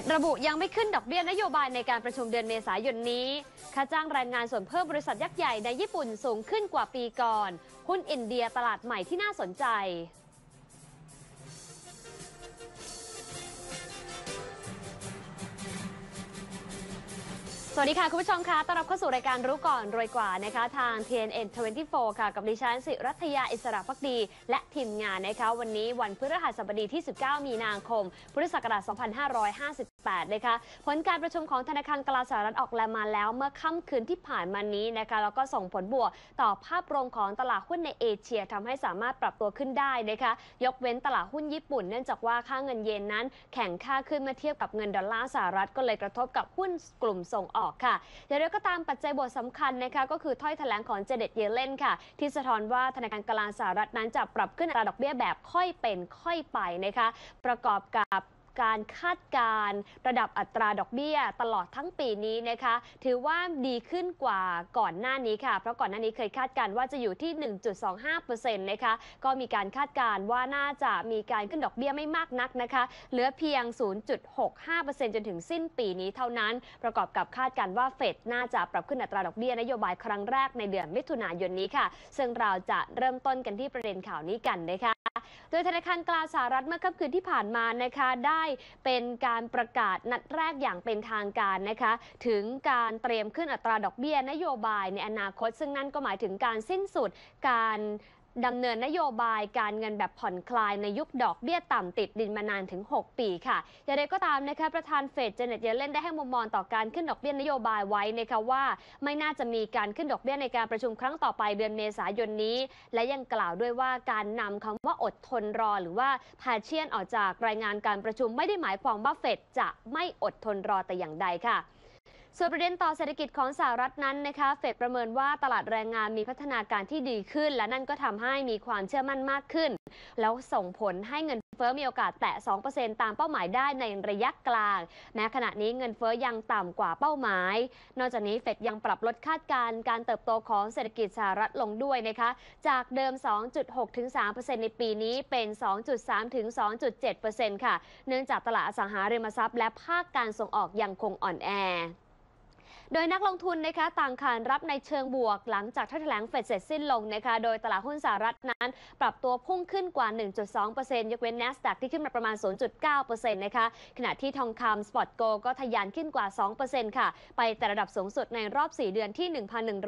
ดระบุยังไม่ขึ้นดอกเบี้ยนโยบายในการประชุมเดือนเมษายนนี้ ค่าจ้างแรงงานส่วนเพิ่มบริษัทยักษ์ใหญ่ในญี่ปุ่นสูงขึ้นกว่าปีก่อน หุ้นอินเดียตลาดใหม่ที่น่าสนใจ สวัสดีค่ะ คุณผู้ชมคะต้อนรับเข้าสู่รายการรู้ก่อนรวยกว่านะคะทาง TNN 24 ค่ะ กับดิฉันสิรัตยาอิสระพักดี และทีมงานนะคะ วันนี้วันพฤหัสบดีที่ 19 มีนาคม พุทธศักราช 2558 นะคะ ผลการประชุมของธนาคารกลาสหรัฐออกแลมาแล้วเมื่อค่ำคืนที่ผ่านมานี้นะคะ แล้วก็ส่งผลบวกต่อภาพรวมของตลาดหุ้นในเอเชียทำให้สามารถปรับตัวขึ้นได้นะคะ ยกเว้นตลาดหุ้นญี่ปุ่น เนื่องจากว่าค่าเงินเยนนั้น แข็งค่าขึ้นเมื่อเทียบกับเงินดอลลาร์สหรัฐก็เลยกระทบกับหุ้นกลุ่มส่งออกค่ะอย่างไรก็ตามปัจจัยบทสำคัญนะคะก็คือถ้อยแถลงของเจเน็ตเยเลนค่ะ ที่สะท้อนว่าธนาคารกลางสหรัฐนั้นจะปรับขึ้นอัตราดอกเบี้ยแบบค่อยเป็นค่อยไปนะคะประกอบกับ การคาดการระดับอัตราดอกเบี้ยตลอดทั้งปีนี้นะคะ ถือว่าดีขึ้นกว่าก่อนหน้านี้ค่ะ เพราะก่อนหน้านี้เคยคาดการว่าจะอยู่ที่ 1.25%นะคะก็มีการคาดการว่าน่าจะมีการขึ้นดอกเบี้ยไม่มากนักนะคะ เหลือเพียง 0.65%จนถึงสิ้นปีนี้เท่านั้น ประกอบกับคาดการว่าเฟดน่าจะปรับขึ้นอัตราดอกเบี้ยนโยบายครั้งแรกในเดือนมิถุนายนนี้ค่ะ ซึ่งเราจะเริ่มต้นกันที่ประเด็นข่าวนี้กันนะคะ โดยธนาคารกลางสหรัฐเมื่อค่ำคืนที่ผ่านมานะคะได้เป็นการประกาศนัดแรกอย่างเป็นทางการนะคะถึงการเตรียมขึ้นอัตราดอกเบี้ยนโยบายในอนาคต ซึ่งนั่นก็หมายถึงการสิ้นสุดการ ดำเนินนโยบายการเงินแบบผ่อนคลายในยุคดอกเบี้ยต่ำติดดินมานานถึง 6 ปีค่ะอย่างไรก็ตามนะคะประธานเฟดเจเน็ตเยเลนได้ให้มุมมองต่อการขึ้นดอกเบี้ยนโยบายไว้นะคะว่า ไม่น่าจะมีการขึ้นดอกเบี้ยในการประชุมครั้งต่อไปเดือนเมษายนนี้ และยังกล่าวด้วยว่าการนำคำว่าอดทนรอ หรือว่าพาเชียนออกจากรายงานการประชุมไม่ได้หมายความว่าเฟดจะไม่อดทนรอแต่อย่างใดค่ะ ส่วนประเด็นต่อเศรษฐกิจของสหรัฐนั้นนะคะ เฟดประเมินว่าตลาดแรงงานมีพัฒนาการที่ดีขึ้น และนั่นก็ทำให้มีความเชื่อมั่นมากขึ้น แล้วส่งผลให้เงินเฟ้อมีโอกาสแตะ 2%ตามเป้าหมายได้ในระยะกลาง แม้ขณะนี้เงินเฟ้อยังต่ำกว่าเป้าหมาย นอกจากนี้เฟดยังปรับลดคาดการณ์การเติบโตของเศรษฐกิจสหรัฐลงด้วยนะคะ จากเดิม 2.6 ถึง 3%ในปีนี้เป็น 2.3 ถึง 2.7%ค่ะ เนื่องจากตลาดอสังหาริมทรัพย์ และภาคการส่งออกยังคงอ่อนแอ โดยนักลงทุนนะคะต่างขานรับในเชิงบวก หลังจากที่แถลงเฟดเสร็จสิ้นลงนะคะโดยตลาดหุ้นสหรัฐนั้น ปรับตัวพุ่งขึ้นกว่า 1.2%ยกเว้น NASDAQ ที่ขึ้นมาประมาณ 0.9%นะคะขณะที่ทองคำสปอตโกก็ทะยานขึ้นกว่า 2%ค่ะ ไปแต่ระดับสูงสุดในรอบ 4 เดือนที่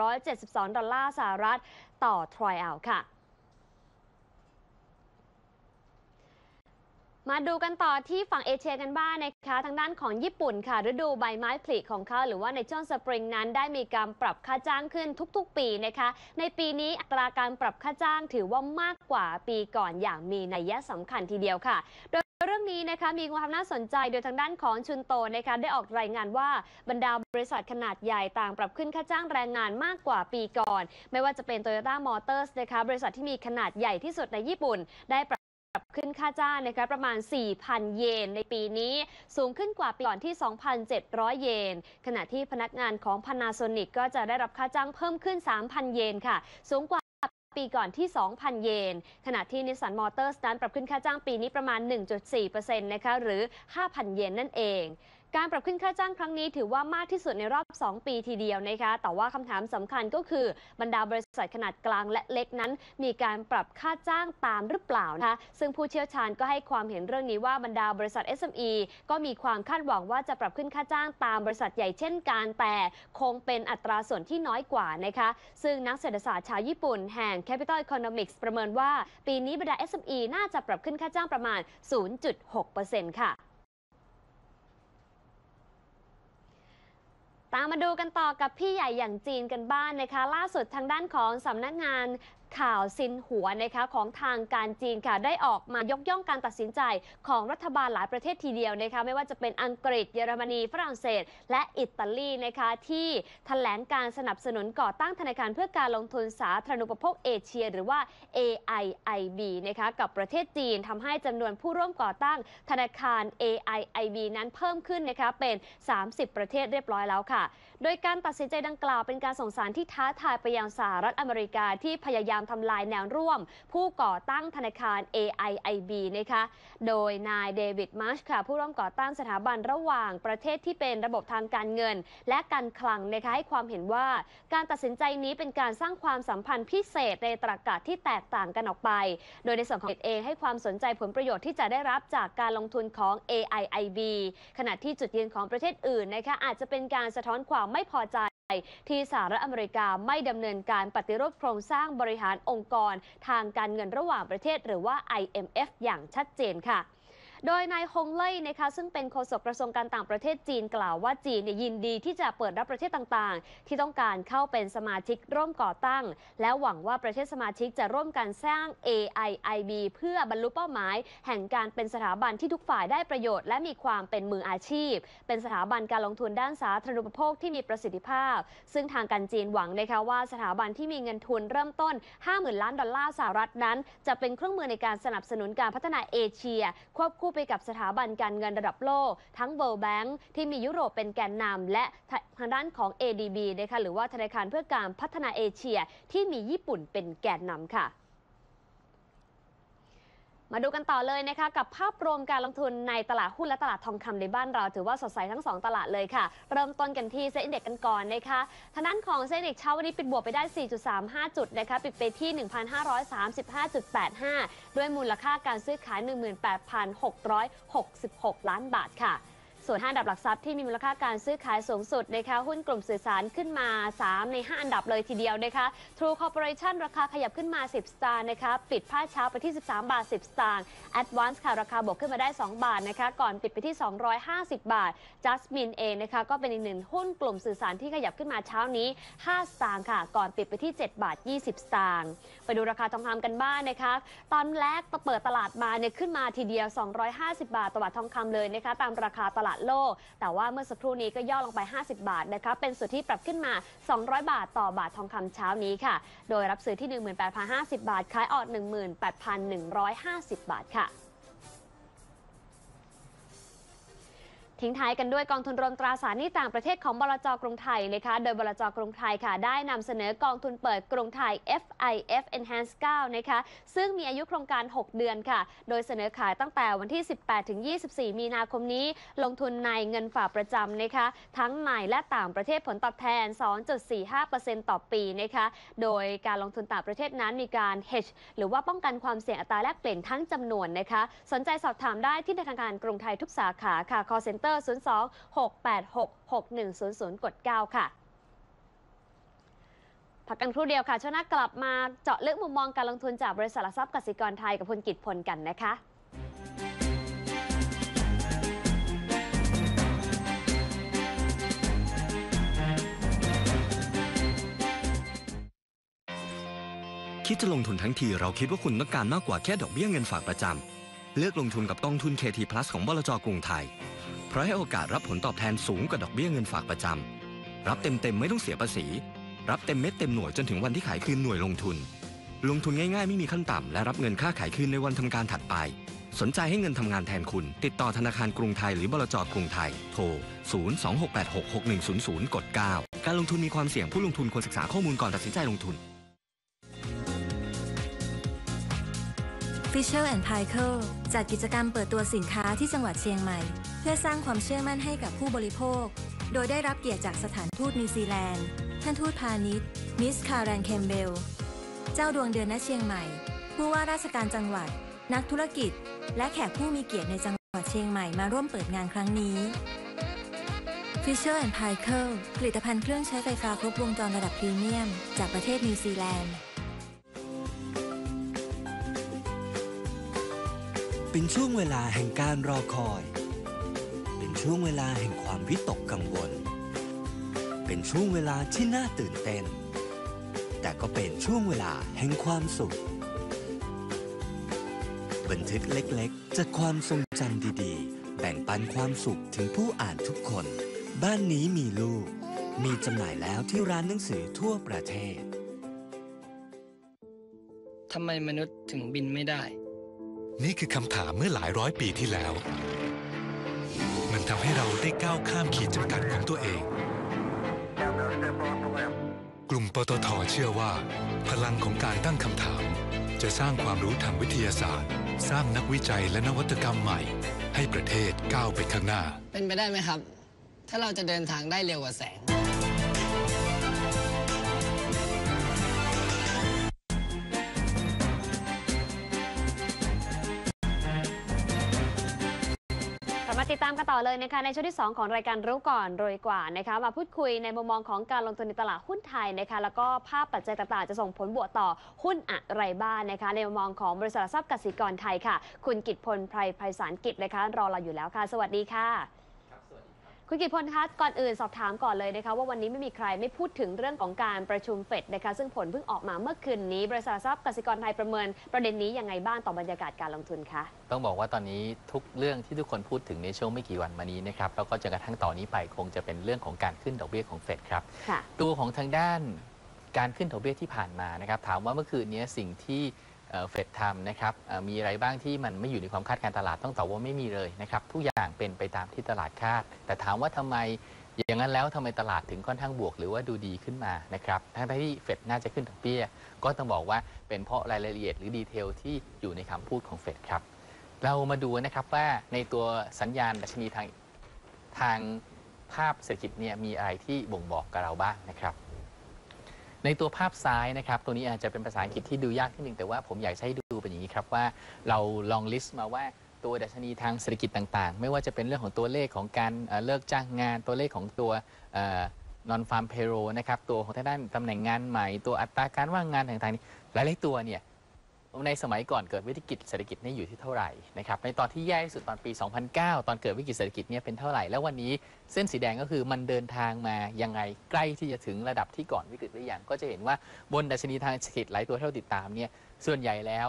1,172 ดอลลาร์สหรัฐต่อทรอยอัลค่ะ มาดูกันต่อที่ฝั่งเอเชียกันบ้างนะคะ ทางด้านของญี่ปุ่นค่ะ ฤดูใบไม้ผลิของเขาหรือว่าในช่วงสปริงนั้นได้มีการปรับค่าจ้างขึ้นทุกๆ ปีนะคะ ในปีนี้อัตราการปรับค่าจ้างถือว่ามากกว่าปีก่อนอย่างมีนัยสำคัญทีเดียวค่ะ โดยเรื่องนี้นะคะมีความน่าสนใจโดยทางด้านของชุนโตนะคะได้ออกรายงานว่าบรรดาบริษัทขนาดใหญ่ต่างปรับขึ้นค่าจ้างแรงงานมากกว่าปีก่อน ไม่ว่าจะเป็น Toyota Motors นะคะบริษัทที่มีขนาดใหญ่ที่สุดในญี่ปุ่นได้ปรับ ปรับขึ้นค่าจ้างนะคะประมาณ 4,000 เยนในปีนี้ สูงขึ้นกว่าปีก่อนที่ 2,700 เยน ขณะที่พนักงานของ Panasonic ก็จะได้รับค่าจ้างเพิ่มขึ้น 3,000 เยนค่ะ สูงกว่าปีก่อนที่ 2,000 เยน ขณะที่ Nissan Motors นั้นปรับขึ้นค่าจ้างปีนี้ประมาณ 1.4%นะคะหรือ 5,000 เยนนั่นเอง การปรับขึ้นค่าจ้างครั้งนี้ถือว่ามากที่สุดในรอบ 2 ปีทีเดียวนะคะ แต่ว่าคำถามสำคัญก็คือบรรดาบริษัทขนาดกลางและเล็กนั้น มีการปรับค่าจ้างตามหรือเปล่านะคะ ซึ่งผู้เชี่ยวชาญก็ให้ความเห็นเรื่องนี้ว่าบรรดาบริษัท SME ก็มีความคาดหวังว่าจะปรับขึ้นค่าจ้างตามบริษัทใหญ่เช่นกันแต่คงเป็นอัตราส่วนที่น้อยกว่านะคะ ซึ่งนักเศรษฐศาสตร์ชาวญี่ปุ่นแห่ง Capital Economics ประเมินว่า ปีนี้บรรดา SME น่าจะปรับขึ้นค่าจ้างประมาณ 0.6%ค่ะ ตามมาดูกันต่อกับพี่ใหญ่อย่างจีนกันบ้างนนะคะ ล่าสุดทางด้านของสำนักงานข่าวซินหัวนะคะของทางการจีนค่ะได้ออกมายกย่องการตัดสินใจของรัฐบาลหลายประเทศทีเดียวนะคะไม่ว่าจะเป็นอังกฤษ เยอรมนีฝรั่งเศส และอิตาลีนะคะที่แถลงการสนับสนุนก่อตั้งธนาคารเพื่อการลงทุนสาธารณูปโภคเอเชีย หรือว่า AIIB นะคะกับประเทศจีนทำให้จำนวนผู้ร่วมก่อตั้งธนาคาร AIIB นั้นเพิ่มขึ้นนะคะเป็น 30 ประเทศเรียบร้อยแล้วค่ะ โดยการตัดสินใจดังกล่าวเป็นการส่งสารที่ท้าทายไปยังสหรัฐอเมริกาที่พยายามทำลายแนวร่วม ผู้ก่อตั้งธนาคาร AIIB นะคะโดยนายเดวิดมาร์ชค่ะผู้ร่วมก่อตั้งสถาบันระหว่างประเทศที่เป็นระบบทางการเงิน และการคลังนะคะให้ความเห็นว่า การตัดสินใจนี้เป็นการสร้างความสัมพันธ์พิเศษในตรากาที่แตกต่างกันออกไป โดยในส่วนของเองให้ความสนใจผลประโยชน์ที่จะได้รับจากการลงทุนของ AIIB ขณะที่จุดยืนของประเทศอื่นนะคะอาจจะเป็นการสะท้อนความไม่พอใจที่สหรัฐอเมริกาไม่ดำเนินการปฏิรูปโครงสร้างบริหารองค์กร ทางการเงินระหว่างประเทศหรือว่า IMF อย่างชัดเจนค่ะ โดยนายฮงเล่ยนะคะซึ่งเป็นโฆษกกระทรวงการต่างประเทศจีนกล่าวว่าจีนเนี่ยยินดีที่จะเปิดรับประเทศต่างๆ ที่ต้องการเข้าเป็นสมาชิกร่วมก่อตั้ง และหวังว่าประเทศสมาชิกจะร่วมกันสร้าง AIIB เพื่อบรรลุเป้าหมาย แห่งการเป็นสถาบันที่ทุกฝ่ายได้ประโยชน์ และมีความเป็นมืออาชีพ เป็นสถาบันการลงทุนด้านสาธารณูปโภคที่มีประสิทธิภาพ ซึ่งทางการจีนหวังนะคะว่าสถาบันที่มีเงินทุนเริ่มต้น 50,000 ล้านดอลลาร์สหรัฐนั้น จะเป็นเครื่องมือในการสนับสนุนการพัฒนาเอเชีย ควบคู่ไปกับสถาบันการเงินระดับโลก ทั้ง World Bank ที่มียุโรปเป็นแกนนำและทางด้านของ ADB นะคะหรือว่าธนาคารเพื่อการพัฒนาเอเชียที่มีญี่ปุ่นเป็นแกนนำค่ะ มาดูกันต่อเลยนะคะกับภาพรวมการลงทุนในตลาดหุ้นและตลาดทองคำในบ้านเรา ถือว่าสดใสทั้ง 2 ตลาดเลยค่ะ เริ่มต้นกันที่เซ็นเด็กกันก่อนนะคะทางด้านของเซ็นเด็กเช้าวันนี้ปิดบวกไปได้ 4.35 จุดนะคะปิดไปที่ 1,535.85 ด้วยมูลค่าการซื้อขาย 18,666 ล้านบาทค่ะ ส่วน 5 อันดับหลักทรัพย์ที่มีมูลค่าการซื้อขายสูงสุดนะคะหุ้นกลุ่มสื่อสารขึ้นมา 3 ใน 5 อันดับเลยทีเดียวนะคะ True Corporation ราคาขยับขึ้นมา 10 สตางค์นะคะปิดภาคเช้าไปที่ 13 บาท 10 สตางค์ Advance ค่ะราคาบวกขึ้นมาได้ 2 บาทนะคะก่อนปิดไปที่ 250 บาท Jasmine เองนะคะก็เป็นอีกหนึ่งหุ้นกลุ่มสื่อสารที่ขยับขึ้นมาเช้านี้ 5 สตางค์ค่ะ ก่อนปิดไปที่ 7 บาท 20 สตางค์ไปดูราคาทองคำกันบ้างนะคะตอนแรกเปิดตลาดมาเนี่ยขึ้นมาทีเดียว 250 บาทต่อบาททองคำเลยนะคะตามราคาตลาดโลก แต่ว่าเมื่อสักครู่นี้ก็ย่อลงไป 50 บาทนะคะเป็นสุดที่ปรับขึ้นมา 200 บาทต่อบาททองคำเช้านี้ค่ะ โดยรับซื้อที่ 18,050 บาทขายออก 18,150 บาทค่ะ ทิ้งท้ายกันด้วยกองทุนรวมตราสารหนี้ต่างประเทศของบลจกรุงไทยนะคะโดยบลจกรุงไทยค่ะ ได้นำเสนอกองทุนเปิดกรุงไทย FIF Enhance 9นะคะซึ่งมีอายุโครงการ 6 เดือนค่ะ โดยเสนอขายตั้งแต่วันที่ 18ถึง24 มีนาคมนี้ ลงทุนในเงินฝากประจำนะคะทั้งในและต่างประเทศผลตอบแทน 2.45%ต่อปีนะคะโดยการลงทุนต่างประเทศนั้นมีการ hedge หรือว่าป้องกันความเสี่ยงอัตราแลกเปลี่ยนทั้งจำนวนนะคะสนใจสอบถามได้ที่ธนาคารกรุงไทยทุกสาขาค่ะ call center 02 686 6100 กด 9 ค่ะพักกันครู่เดียวค่ะช่วงหน้ากลับมาเจาะลึกมุมมองการลงทุนจากบริษัทหลักทรัพย์กสิกรไทยกับคุณกิตพลกันนะคะคิดจะลงทุนทั้งทีเราคิดว่าคุณต้องการมากกว่าแค่ดอกเบี้ยเงินฝากประจำ เลือกลงทุนกับกองทุน KT Plus ของบลจกรุงไทย เพราะให้โอกาสรับผลตอบแทนสูงกว่าดอกเบี้ยเงินฝากประจำ รับเต็มๆไม่ต้องเสียภาษี รับเต็มเม็ดเต็มหน่วยจนถึงวันที่ขายคืนหน่วยลงทุน ลงทุนง่ายๆไม่มีขั้นต่ำและรับเงินค่าขายคืนในวันทำการถัดไป สนใจให้เงินทำงานแทนคุณ ติดต่อธนาคารกรุงไทยหรือบลจกรุงไทย โทร 026866100 กด 9 การลงทุนมีความเสี่ยงผู้ลงทุนควรศึกษาข้อมูลก่อนตัดสินใจลงทุน Fisher and Paykel จัดกิจกรรมเปิดตัวสินค้าที่จังหวัดเชียงใหม่เพื่อสร้างความเชื่อมั่นให้กับผู้บริโภค โดยได้รับเกียรติจากสถานทูตนิวซีแลนด์ ท่านทูตพาณิชย์ มิสคารันเคมเบล เจ้าดวงเดือนณเชียงใหม่ ผู้ว่าราชการจังหวัด นักธุรกิจ และแขกผู้มีเกียรติในจังหวัดเชียงใหม่มาร่วมเปิดงานครั้งนี้ Fisher and Paykel ผลิตภัณฑ์เครื่องใช้ไฟฟ้าครบวงจรระดับพรีเมียม จากประเทศนิวซีแลนด์ เป็นช่วงเวลาแห่งการรอคอย ช่วงเวลาแห่งความวิตกกังวล เป็นช่วงเวลาที่น่าตื่นเต้น แต่ก็เป็นช่วงเวลาแห่งความสุข บันทึกเล็กๆ จากความทรงจำดีๆ แบ่งปันความสุขถึงผู้อ่านทุกคน บ้านนี้มีลูก มีจำหน่ายแล้วที่ร้านหนังสือทั่วประเทศทำไมมนุษย์ถึงบินไม่ได้ นี่คือคำถามเมื่อหลายร้อยปีที่แล้ว มันทำให้เราได้ก้าวข้ามขีดจำกัดของตัวเอง กลุ่มปตทเชื่อว่า พลังของการตั้งคำถาม จะสร้างความรู้ทางวิทยาศาสตร์ สร้างนักวิจัยและนวัตกรรมใหม่ ให้ประเทศก้าวไปข้างหน้า เป็นไปได้ไหมครับ ถ้าเราจะเดินทางได้เร็วกว่าแสงามกันต่อเลยนะคะในช่วงที่ 2 ของรายการรู้ก่อนรวยกว่านะคะมาพูดคุยในมุมมองของการลงทุนในตลาดหุ้นไทยนะคะแล้วก็ภาพปัจจัยต่างๆ จะส่งผลบวกต่อหุ้นอะไรบ้างนะคะ ในมุมมองของบริษัททรัพย์กสิกรไทยค่ะ คุณกิตพลไพรไพศาลกิจนะคะรอเราอยู่แล้วค่ะ สวัสดีค่ะ คุณกิตพลคะก่อนอื่นสอบถามก่อนเลยนะคะว่าวันนี้ไม่มีใครไม่พูดถึงเรื่องของการประชุมเฟดนะคะซึ่งผลเพิ่งออกมาเมื่อคืนนี้ บริษัทหลักทรัพย์กสิกรไทยประเมิน ประเด็นนี้ยังไงบ้างต่อบรรยากาศการลงทุนคะต้องบอกว่าตอนนี้ทุกเรื่องที่ทุกคนพูดถึงในช่วงไม่กี่วันมานี้นะครับแล้วก็จนกระทั่งต่อนนี้ไปคงจะเป็นเรื่องของการขึ้นดอกเบี้ยของเฟดครับค่ะตัวของทางด้านการขึ้นดอกเบี้ยที่ผ่านมานะครับถามว่าเมื่อคืนนี้สิ่งที่ เฟดทำนะครับมีอะไรบ้างที่มันไม่อยู่ในความคาดการตลาดต้องตอบว่าไม่มีเลยนะครับทุกอย่างเป็นไปตามที่ตลาดคาด แต่ถามว่าทำไมอย่างนั้นแล้วทำไมตลาดถึงค่อนข้างบวกหรือว่าดูดีขึ้นมานะครับทั้งที่เฟดน่าจะขึ้นดอกเบี้ย ก็ต้องบอกว่าเป็นเพราะรายละเอียดหรือดีเทลที่อยู่ในคำพูดของเฟดครับเรามาดูนะครับว่าในตัวสัญญาณดัชนีทางทางภาพเศรษฐกิจเนี่ยมีอะไรที่บ่งบอกกับเราบ้างนะครับ ในตัวภาพซ้ายนะครับ ตัวนี้อาจจะเป็นภาษาอังกฤษที่ดูยากนิดนึงแต่ว่าผมอยากให้ดูเป็นอย่างนี้ครับว่าเราลองลิสต์มาว่าตัวดัชนีทางเศรษฐกิจต่างๆ ไม่ว่าจะเป็นเรื่องของตัวเลขของการเอ่อเลิกจ้างงานตัวเลขของตัวนอนฟาร์มเพโรนะครับตัวของทางด้านตำแหน่งงานใหม่ ตัวอัตราการว่างงานต่างๆนี่หลายๆตัวเนี่ย ในสมัยก่อนเกิดวิกฤตเศรษฐกิจเนี่ยอยู่ที่เท่าไหร่นะครับในตอนที่แย่ที่สุดตอนปี 2009 ตอนเกิดวิกฤตเศรษฐกิจเนี่ยเป็นเท่าไหร่ แล้ววันนี้เส้นสีแดงก็คือมันเดินทางมายังไงใกล้ที่จะถึงระดับที่ก่อนวิกฤตหรือยังก็จะเห็นว่าบนดัชนีทางเศรษฐกิจหลายตัวที่เราติดตามเนี่ยส่วนใหญ่แล้ว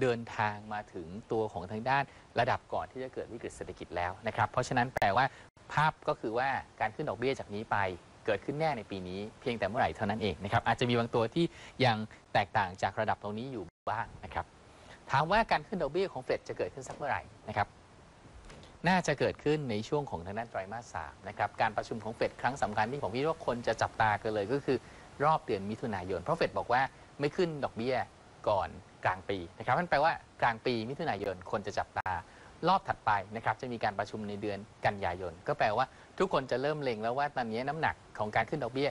เดินทางมาถึงตัวของทางด้านระดับก่อนที่จะเกิดวิกฤตเศรษฐกิจแล้วนะครับเพราะฉะนั้นแปลว่าภาพก็คือว่าการขึ้นดอกเบี้ยจากนี้ไปเกิดขึ้นแน่ในปีนี้เพียงแต่เมื่อไหร่เท่านั้นเองนะครับอาจจะมีบางตัวที่ยังแตกต่างจากระดับตรงนี้อยู่ บ้างนะครับ ถามว่าการขึ้นดอกเบี้ยของเฟดจะเกิดขึ้นสักเมื่อไหร่นะครับ น่าจะเกิดขึ้นในช่วงของทางด้านไตรมาสสามนะครับ การประชุมของเฟดครั้งสำคัญที่ผมคิดว่าคนจะจับตากันเลยก็คือรอบเดือนมิถุนายน เพราะเฟดบอกว่าไม่ขึ้นดอกเบี้ยก่อนกลางปีนะครับนั่นแปลว่ากลางปีมิถุนายนคนจะจับตารอบถัดไปนะครับจะมีการประชุมในเดือนกันยายน ก็แปลว่าทุกคนจะเริ่มเล็งแล้วว่าตอนนี้น้ำหนักของการขึ้นดอกเบี้ย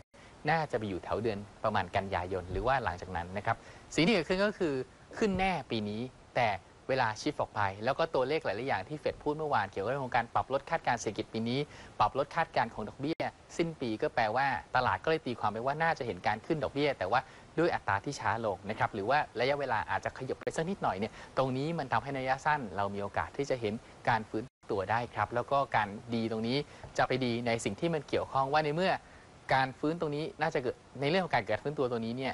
น่าจะไปอยู่แถวเดือนประมาณกันยายน หรือว่าหลังจากนั้นนะครับสิ่งที่เกิดขึ้นก็คือขึ้นแน่ปีนี้ แต่เวลาชิฟออกไป แล้วก็ตัวเลขหลาย ๆ อย่างที่เฟดพูดเมื่อวานเกี่ยวกับเรื่องของการปรับลดคาดการณ์เศรษฐกิจปีนี้ ปรับลดคาดการณ์ของดอกเบี้ย สิ้นปีก็แปลว่าตลาดก็เลยตีความไปว่าน่าจะเห็นการขึ้นดอกเบี้ย แต่ว่าด้วยอัตราที่ช้าลงนะครับหรือว่าระยะเวลาอาจจะขยับไปสักนิดหน่อยเนี่ยตรงนี้มันทำให้ในระยะสั้น เรามีโอกาสที่จะเห็นการฟื้นตัวได้ครับ แล้วก็การดีตรงนี้จะไปดีในสิ่งที่มันเกี่ยวข้องว่าในเมื่อ การฟื้นตรงนี้น่าจะเกิดในเรื่องของการเกิดฟื้นตัวตัวนี้เนี่ย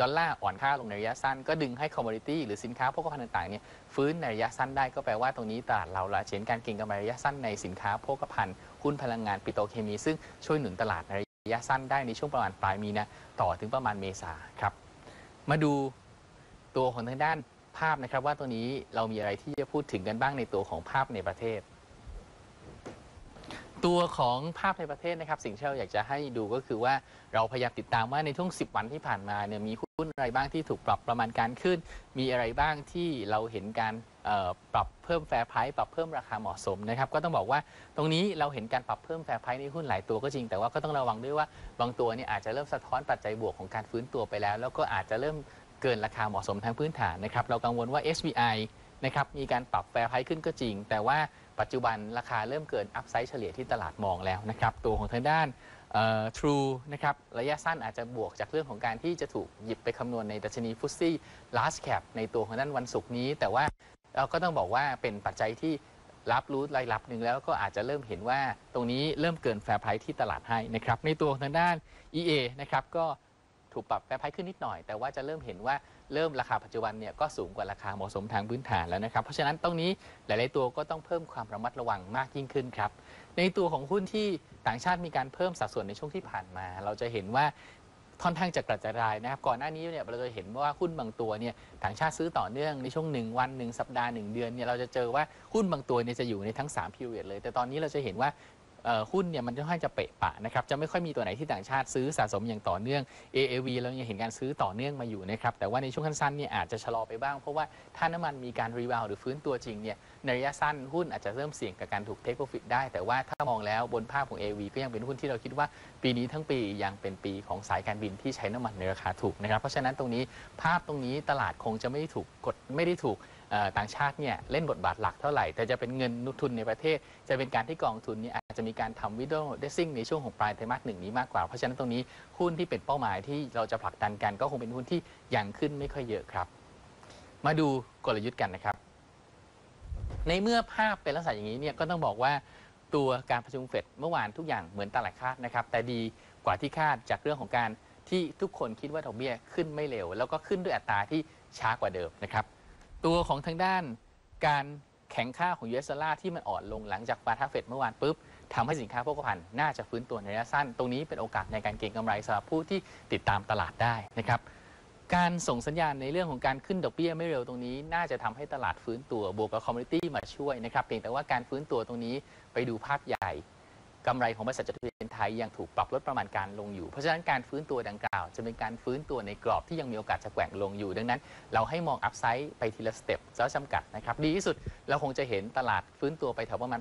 ดอลลาร์อ่อนค่าลงในระยะสั้นก็ดึงให้คอมม o ดิตี้หรือสินค้าโภคภัณฑ์ต่างๆเนี่ยฟื้นในระยะสั้นได้ก็แปลว่าตรงนี้ตลาดเราละเห็นการเก็งกำไรระยะสั้นในสินค้าโภคภัณฑ์หุ้นพลังงานปิโตรเคมี ซึ่งช่วยหนุนตลาดในระยะสั้นได้ในช่วงประมาณปลายมีนาต่อถึงประมาณเมษาครับมาดูตัวของทางด้านภาพนะครับว่าตัวนี้เรามีอะไรที่จะพูดถึงกันบ้างในตัวของภาพในประเทศ ตัวของภาพในประเทศนะครับ สิ่งที่เราอยากจะให้ดูก็คือว่าเราพยายามติดตามว่าในช่วง 10 วันที่ผ่านมาเนี่ยมีหุ้นอะไรบ้างที่ถูกปรับประมาณการขึ้น มีอะไรบ้างที่เราเห็นการปรับเพิ่มแฟร์ไพรส์ปรับเพิ่มราคาเหมาะสมนะครับก็ต้องบอกว่าตรงนี้เราเห็นการปรับเพิ่มแฟร์ไพรส์ในหุ้นหลายตัวก็จริง แต่ว่าก็ต้องระวังด้วยว่าบางตัวเนี่ยอาจจะเริ่มสะท้อนปัจจัยบวกของการฟื้นตัวไปแล้ว แล้วก็อาจจะเริ่มเกินราคาเหมาะสมทางพื้นฐานนะครับเรากังวลว่า SBI นะครับมีการปรับแฟร์ไพรส์ขึ้นก็จริง แต่ว่า ปัจจุบันราคาเริ่มเกินอัพไซด์เฉลี่ยที่ตลาดมองแล้วนะครับ ตัวของทางด้านเอ่อ True นะครับระยะสั้นอาจจะบวกจากเรื่องของการที่จะถูกหยิบไปคำนวณในดัชนีฟุตซี่ large cap ในตัวของด้านวันศุกร์นี้ แต่ว่าเราก็ต้องบอกว่าเป็นปัจจัยที่รับรู้รายรับหนึ่งแล้วก็อาจจะเริ่มเห็นว่าตรงนี้เริ่มเกินแฟร์ไพรส์ที่ตลาดให้นะครับในตัวของทางด้าน EA นะครับก็ถูกปรับแฟร์ไพรส์ขึ้นนิดหน่อย แต่ว่าจะเริ่มเห็นว่า เริ่มราคาปัจจุบันเนี่ยก็สูงกว่าราคาเหมาะสมทางพื้นฐานแล้วนะครับ เพราะฉะนั้นตรงนี้หลาย ๆ ตัวก็ต้องเพิ่มความระมัดระวังมากยิ่งขึ้นครับ ในตัวของหุ้นที่ต่างชาติมีการเพิ่มสัดส่วนในช่วงที่ผ่านมา เราจะเห็นว่าค่อนข้างจะกระจายนะครับก่อนหน้านี้เนี่ยเราจะเห็นว่าหุ้นบางตัวเนี่ยต่างชาติซื้อต่อเนื่องในช่วง 1 วัน 1 สัปดาห์ 1 เดือนเนี่ยเราจะเจอว่าหุ้นบางตัวเนี่ยจะอยู่ในทั้ง3 period เลย แต่ตอนนี้เราจะเห็นว่า หุ้นเนี่ยมันค่อนข้างจะเปะปะนะครับจะไม่ค่อยมีตัวไหนที่ต่างชาติซื้อสะสมอย่างต่อเนื่อง AAV เรายังเห็นการซื้อต่อเนื่องมาอยู่นะครับแต่ว่าในช่วงสั้นๆเนี่ยอาจจะชะลอไปบ้าง เพราะว่าถ้าน้ำมันมีการรีบาวหรือฟื้นตัวจริงเนี่ยในระยะสั้นหุ้นอาจจะเริ่มเสี่ยงกับการถูกเทคโปรฟิตได้ แต่ว่าถ้ามองแล้วบนภาพของ AAV ก็ยังเป็นหุ้นที่เราคิดว่าปีนี้ทั้งปียังเป็นปีของสายการบินที่ใช้น้ำมันในราคาถูกนะครับเพราะฉะนั้นตรงนี้ภาพตรงนี้ตลาดคงจะไม่ได้ถูกกดไม่ได้ถูกต่างชาติเนี่ยเล่นบทบาทหลักเท่าไหร่ แต่จะเป็นเงินทุนในประเทศ จะเป็นการที่กองทุนนี่ยอา จะมีการทำวิดโอเดซิ่งในช่วงของปลายไตรมาสหนึ่งนี้มากกว่า เพราะฉะนั้นตรงนี้หุ้นที่เป็นเป้าหมายที่เราจะผลักดันกันก็คงเป็นหุ้นที่ยังขึ้นไม่ค่อยเยอะครับ มาดูกลยุทธ์กันนะครับ ในเมื่อภาพเป็นลักษณะอย่างนี้เนี่ยก็ต้องบอกว่าตัวการประชุมเฟดเมื่อวานทุกอย่างเหมือนตลาดคาดนะครับ แต่ดีกว่าที่คาดจากเรื่องของการที่ทุกคนคิดว่าดอกเบี้ยขึ้นไม่เร็ว แล้วก็ขึ้นด้วยอัตราที่ช้ากว่าเดิมนะครับ ตัวของทางด้านการแข็งค่าของ US ดอลลาร์ที่มันอ่อนลงหลังจากฟาทาเฟดเมื่อวานปุ๊บ ทำให้สินค้าโภคภัณฑ์น่าจะฟื้นตัวในระยะสั้น ตรงนี้เป็นโอกาสในการเก็งกำไรสำหรับผู้ที่ติดตามตลาดได้นะครับการส่งสัญญาณในเรื่องของการขึ้นดอกเบี้ยไม่เร็วตรงนี้ น่าจะทำให้ตลาดฟื้นตัวบวกกับคอมมูนิตี้มาช่วยนะครับเพียงแต่ว่าการฟื้นตัวตรงนี้ไปดูภาพใหญ่กำไรของบริษัทจดทะเบียน ทยยังถูกปรับลดประมาณการลงอยู่ เพราะฉะนั้นการฟื้นตัวดังกล่าว จะเป็นการฟื้นตัวในกรอบที่ยังมีโอกาสจะแกว่งลงอยู่ ดังนั้น เราให้มองอัพไซด์ไปทีละสเต็ปแล้วจำกัดนะครับ ดีที่สุดเราคงจะเห็นตลาดฟื้นตัวไปแถวประมาณ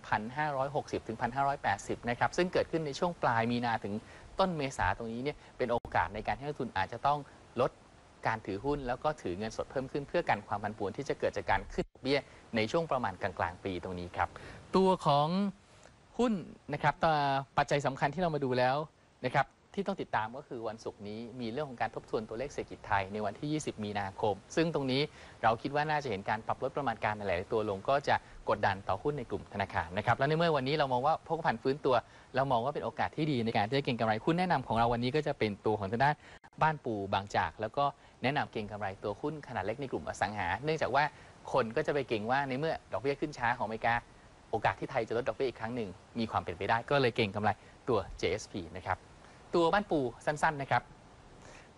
1,560 ถึง 1,580 นะครับ ซึ่งเกิดขึ้นในช่วงปลายมีนาถึงต้นเมษาตรงนี้เนี่ยเป็นโอกาสในการที่นักทุนอาจจะต้องลดการถือหุ้นแล้วก็ถือเงินสดเพิ่มขึ้นเพื่อกันความผันผวนที่จะเกิดจากการขึ้นเบี้ยในช่วงประมาณกลางๆปีตรงนี้ครับตัวของ หุ้นนะครับตัวปัจจัยสำคัญที่เรามาดูแล้วนะครับที่ต้องติดตามก็คือวันศุกร์นี้มีเรื่องของการทบทวนตัวเลขเศรษฐกิจไทยในวันที่ 20 มีนาคม ซึ่งตรงนี้เราคิดว่าน่าจะเห็นการปรับลดประมาณการหลาย ๆ ตัวลง ก็จะกดดันต่อหุ้นในกลุ่มธนาคารนะครับและในเมื่อวันนี้เรามองว่าพกพันฟื้นตัว เรามองว่าเป็นโอกาสที่ดีในการที่จะเก็งกำไรหุ้นแนะนำของเราวันนี้ก็จะเป็นตัวของทางด้านบ้านปูบางจาก แล้วก็แนะนำเก็งกำไรตัวหุ้นขนาดเล็กในกลุ่มอสังหา เนื่องจากว่าคนก็จะไปเก่งว่าในเมื่อดอกเบี้ยขึ้นช้าของอเมริกา โอกาสที่ไทยจะลดดอกเบี้ยอีกครั้งหนึ่งมีความเป็นไปได้ ก็เลยเก่งกำไรตัว JSP นะครับตัวบ้านปูสั้นๆนะครับ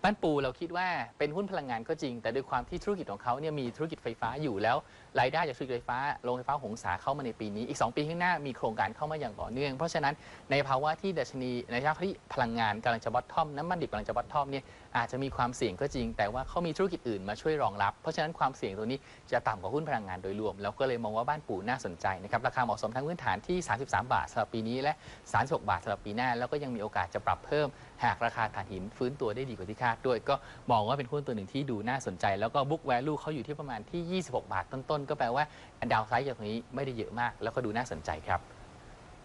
บ้านปูเราคิดว่าเป็นหุ้นพลังงานก็จริง แต่ด้วยความที่ธุรกิจของเขาเนี่ยมีธุรกิจไฟฟ้าอยู่แล้วรายได้จากธุรกิจไฟฟ้าโรงไฟฟ้าหงสาเข้ามาในปีนี้ อีก 2 ปีข้างหน้ามีโครงการเข้ามาอย่างต่อเนื่อง เพราะฉะนั้นในภาวะที่ดัชนีในภาวะที่พลังงานกำลังจะบอททอมน้ำมันดิบกำลังจะบอททอมเนี่ยอาจจะมีความเสี่ยงก็จริง แต่ว่าเขามีธุรกิจอื่นมาช่วยรองรับ เพราะฉะนั้นความเสี่ยงตัวนี้จะต่ำกว่าหุ้นพลังงานโดยรวมแล้วก็เลยมองว่าบ้านปูน่าสนใจนะครับราคาเหมาะสมทั้งพื้นฐานที่ 33 บาทสำหรับปีนี้และ 36 บาทสำหรับปีหน้าแล้วก็ยังมีโอกาสจะปรับเพิ่ม หากราคาถ่านหินฟื้นตัวได้ดีกว่าที่คาดด้วย ก็มองว่าเป็นหุ้นตัวหนึ่งที่ดูน่าสนใจ แล้วก็บุ๊กแวลูเขาอยู่ที่ประมาณที่ 26 บาทต้นๆ ก็แปลว่าดาวไซด์จากตรงนี้ไม่ได้เยอะมาก แล้วก็ดูน่าสนใจครับ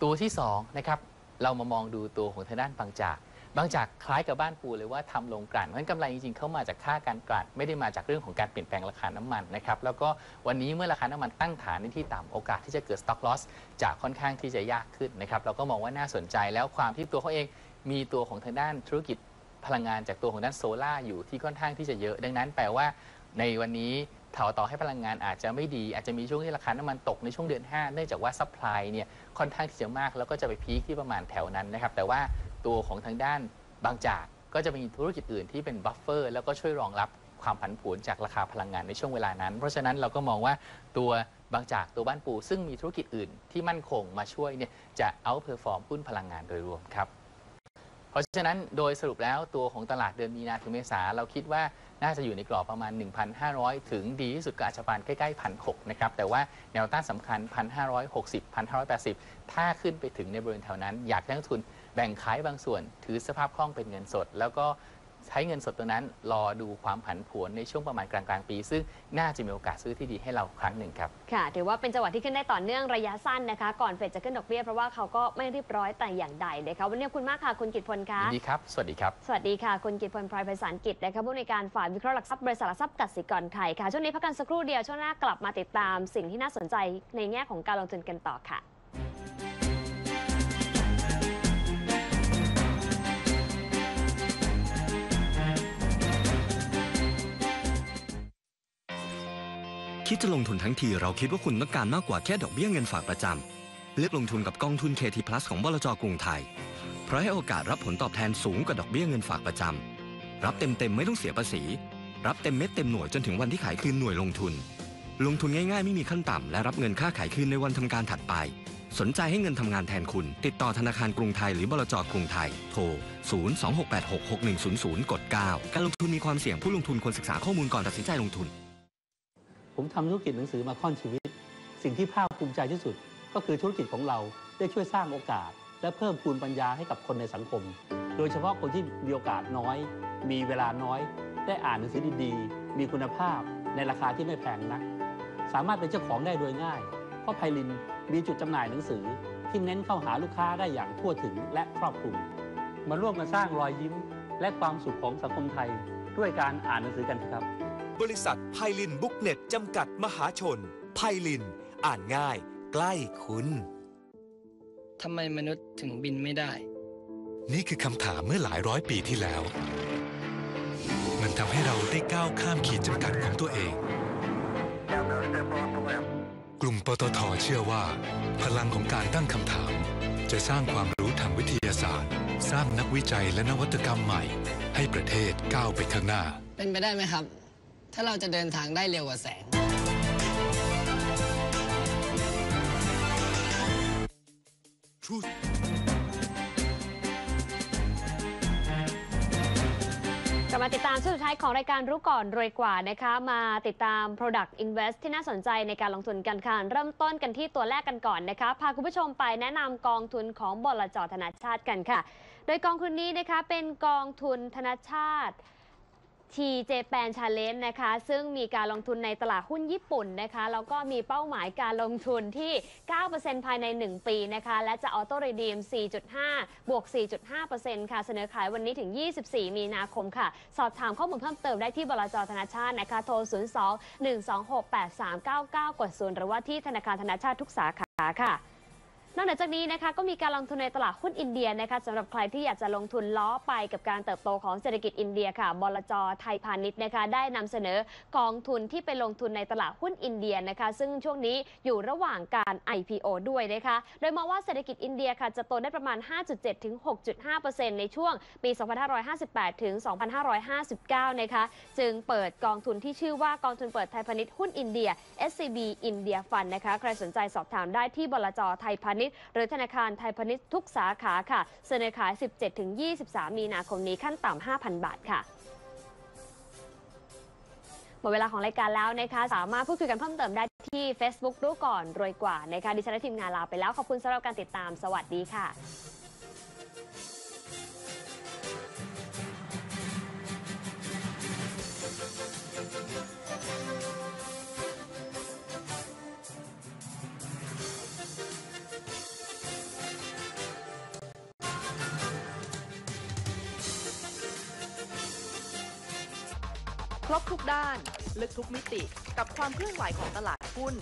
ตัวที่2นะครับเรามามองดูตัวของทางด้านบางจากบางจากคล้ายกับบ้านปูเลยว่าทำลงกลั่นเพราะฉะนั้นกำไรจริงๆ เข้ามาจากค่าการกลั่นไม่ได้มาจากเรื่องของการเปลี่ยนแปลงราคาน้ำมันนะครับ แล้วก็วันนี้เมื่อราคาน้ำมันตั้งฐานในที่ต่ำโอกาสที่จะเกิด stock loss จะค่อนข้างที่จะยากขึ้นนะครับ เราก็มองว่าน่าสนใจแล้วความที่ตัวเขาเอง มีตัวของทางด้านธุรกิจพลังงานจากตัวของด้านโซล่าอยู่ที่ค่อนข้างที่จะเยอะ ดังนั้นแปลว่าในวันนี้ถาต่อให้พลังงานอาจจะไม่ดี อาจจะมีช่วงที่ราคาน้ำมันตกในช่วงเดือน 5 เนื่องจากว่าซัพพลายเนี่ยค่อนข้างที่จะมาก แล้วก็จะไปพีคที่ประมาณแถวนั้นนะครับ แต่ว่าตัวของทางด้านบางจากก็จะมีธุรกิจอื่นที่เป็นบัฟเฟอร์แล้วก็ช่วยรองรับความผันผวนจากราคาพลังงานในช่วงเวลานั้น เพราะฉะนั้นเราก็มองว่าตัวบางจากตัวบ้านปู ซึ่งมีธุรกิจอื่นที่มั่นคงมาช่วยเนี่ยจะเอาเพอร์ฟอร์มหุ้นพลังงานโดยรวมครับ เพราะฉะนั้นโดยสรุปแล้วตัวของตลาดเดือนมีนาถึงเมษาเราคิดว่าน่าจะอยู่ในกรอบประมาณ 1,500 ถึงดีที่สุดก็อาจจะปานใกล้ๆ1,600นะครับ แต่ว่าแนวต้านสำคัญ 1,560 1,580 ถ้าขึ้นไปถึงในบริเวณแถวนั้น อยากให้นักทุนแบ่งขายบางส่วน ถือสภาพคล่องเป็นเงินสด แล้วก็ ใช้เงินสดตัวนั้นรอดูความผันผวนในช่วงประมาณกลางๆปี ซึ่งน่าจะมีโอกาสซื้อที่ดีให้เราครั้งหนึ่งครับ ค่ะ ถือว่าเป็นจังหวะที่ขึ้นได้ต่อเนื่องระยะสั้นนะคะ ก่อนเฟดจะขึ้นดอกเบี้ยเพราะว่าเขาก็ไม่เรียบร้อยแต่อย่างใดนะคะวันนี้ขอบคุณมากค่ะคุณกิตพลคะยินดีครับ สวัสดีครับ สวัสดีค่ะ คุณกิตพลพลอยไพศาลกิจนะคะผู้ในวยการฝ่ายวิเคราะห์หลักทรัพย์บริษัทหลักทรัพย์กสิกรไทยค่ะช่วงนี้พักกันสักครู่เดียวช่วงหน้ากลับมาติดตามสิ่งที่น่าสนใจในแง่ของการลงทุนกันต่อค่ะ คิดจะลงทุนทั้งทีเราคิดว่าคุณต้องการมากกว่าแค่ดอกเบี้ยเงินฝากประจำ เลือกลงทุนกับกองทุน KT Plus ของบลจกรุงไทย เพราะให้โอกาสรับผลตอบแทนสูงกว่าดอกเบี้ยเงินฝากประจำ รับเต็มๆไม่ต้องเสียภาษี รับเต็มเม็ดเต็มหน่วยจนถึงวันที่ขายคืนหน่วยลงทุน ลงทุนง่ายๆไม่มีขั้นต่ำและรับเงินค่าขายคืนในวันทำการถัดไป สนใจให้เงินทำงานแทนคุณ ติดต่อธนาคารกรุงไทยหรือบลจกรุงไทย โทร 026866100 กด 9 การลงทุนมีความเสี่ยงผู้ลงทุนควรศึกษาข้อมูลก่อนตัดสินใจลงทุน ผมทำธุรกิจหนังสือมาค่อนชีวิต สิ่งที่ภาคภูมิใจที่สุด ก็คือธุรกิจของเราได้ช่วยสร้างโอกาส และเพิ่มพูนปัญญาให้กับคนในสังคม โดยเฉพาะคนที่มีโอกาสน้อย มีเวลาน้อย ได้อ่านหนังสือดีๆ มีคุณภาพในราคาที่ไม่แพงนัก สามารถเป็นเจ้าของได้โดยง่าย เพราะไพลินมีจุดจำหน่ายหนังสือ ที่เน้นเข้าหาลูกค้าได้อย่างทั่วถึงและครอบคลุม มาร่วมกันสร้างรอยยิ้ม และความสุขของสังคมไทย ด้วยการอ่านหนังสือกันครับ บริษัทไพลินบุ๊กเน็ตจำกัดมหาชน ไพลิน อ่านง่าย ใกล้คุณ ทำไมมนุษย์ถึงบินไม่ได้ นี่คือคำถามเมื่อหลายร้อยปีที่แล้ว มันทำให้เราได้ก้าวข้ามขีดจำกัดของตัวเอง กลุ่มปตทเชื่อว่า พลังของการตั้งคำถาม จะสร้างความรู้ทางวิทยาศาสตร์ สร้างนักวิจัยและนวัตกรรมใหม่ ให้ประเทศก้าวไปข้างหน้า เป็นไปได้ไหมครับ ถ้าเราจะเดินทางได้เร็วกว่าแสงกลับมาติดตามช่วงสุดท้ายของรายการรู้ก่อนรวยกว่านะคะ มาติดตาม Product Invest ที่น่าสนใจในการลงทุนกันค่ะ เริ่มต้นกันที่ตัวแรกกันก่อนนะคะ พาคุณผู้ชมไปแนะนำกองทุนของบลจธนาชาติกันค่ะ โดยกองทุนนี้นะคะเป็นกองทุนธนาชาติ ทีเจแปนชาเลนจ์นะคะ ซึ่งมีการลงทุนในตลาดหุ้นญี่ปุ่นนะคะ แล้วก็มีเป้าหมายการลงทุนที่ 9%ภายใน 1 ปีนะคะ และจะออโต้รีดีม 4.5 บวก 4.5%ค่ะ เสนอขายวันนี้ถึง 24 มีนาคมค่ะ สอบถามข้อมูลเพิ่มเติมได้ที่บลจธนาชาตินะคะ โทร 02 126 8399 กด0หรือว่าที่ธนาคารธนาชาติทุกสาขาค่ะ นอกจากนี้นะคะก็มีการลงทุนในตลาดหุ้นอินเดียนะคะสำหรับใครที่อยากจะลงทุนล้อไปกับการเติบโตของเศรษฐกิจอินเดียค่ะบลจไทยพาณิชย์นะคะได้นำเสนอกองทุนที่ไปลงทุนในตลาดหุ้นอินเดียนะคะซึ่งช่วงนี้อยู่ระหว่างการ IPO ด้วยนะคะโดยมองว่าเศรษฐกิจอินเดียค่ะจะโตได้ประมาณ 5.7 ถึง 6.5%ในช่วงปี 2558 ถึง 2559 นะคะจึงเปิดกองทุนที่ชื่อว่ากองทุนเปิดไทยพาณิชย์หุ้นอินเดีย SCB อินเดียฟันนะคะใครสนใจสอบถามได้ที่บลจไทยพาณิชย์หรือธนาคารไทยพาณิชย์ทุกสาขาค่ะ เสนอขาย 17-23 มีนาคมนี้ขั้นต่ำ5,000 บาทค่ะหมดเวลาของรายการแล้วนะคะ สามารถพูดคุยกันเพิ่มเติมได้ที่ Facebook รู้ก่อนรวยกว่านะคะดิฉันและทีมงานลาไปแล้วขอบคุณสำหรับการติดตามสวัสดีค่ะ ทุกด้าน ลึกทุกมิติกับความเคลื่อนไหวของตลาดหุ้น